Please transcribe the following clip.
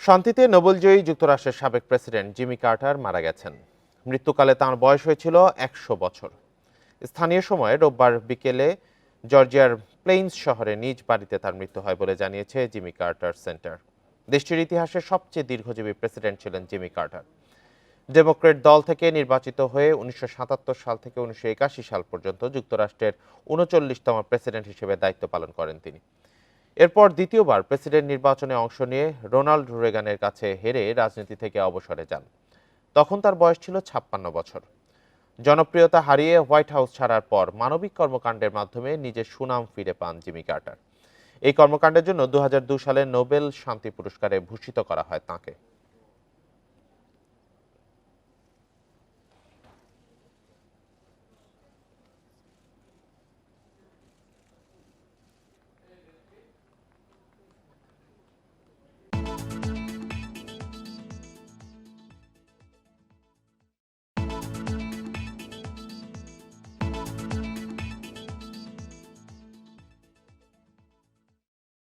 শান্তিতে নোবেলজয়ী যুক্তরাষ্ট্রের সাবেক প্রেসিডেন্ট জিমি কার্টার মারা গেছেন। মৃত্যুকালে তাঁর বয়স হয়েছিল একশো বছর। স্থানীয় সময়ে রোববার বিকেলে জর্জিয়ার প্লেইন্স শহরে নিজ বাড়িতে তার মৃত্যু হয় বলে জানিয়েছে জিমি কার্টার সেন্টার। দেশটির ইতিহাসে সবচেয়ে দীর্ঘজীবী প্রেসিডেন্ট ছিলেন জিমি কার্টার। ডেমোক্রেট দল থেকে নির্বাচিত হয়ে উনিশশো সাতাত্তর সাল থেকে উনিশশো একাশি সাল পর্যন্ত যুক্তরাষ্ট্রের উনচল্লিশতম প্রেসিডেন্ট হিসেবে দায়িত্ব পালন করেন তিনি। এরপর দ্বিতীয়বার প্রেসিডেন্ট নির্বাচনে অংশ নিয়ে রোনাল্ড রেগানের কাছে হেরে রাজনীতি থেকে অবসরে যান। তখন তার বয়স ছিল ছাপ্পান্ন বছর। জনপ্রিয়তা হারিয়ে হোয়াইট হাউস ছাড়ার পর মানবিক কর্মকাণ্ডের মাধ্যমে নিজের সুনাম ফিরে পান জিমি কার্টার। এই কর্মকাণ্ডের জন্য দু সালে নোবেল শান্তি পুরস্কারে ভূষিত করা হয় তাঁকে।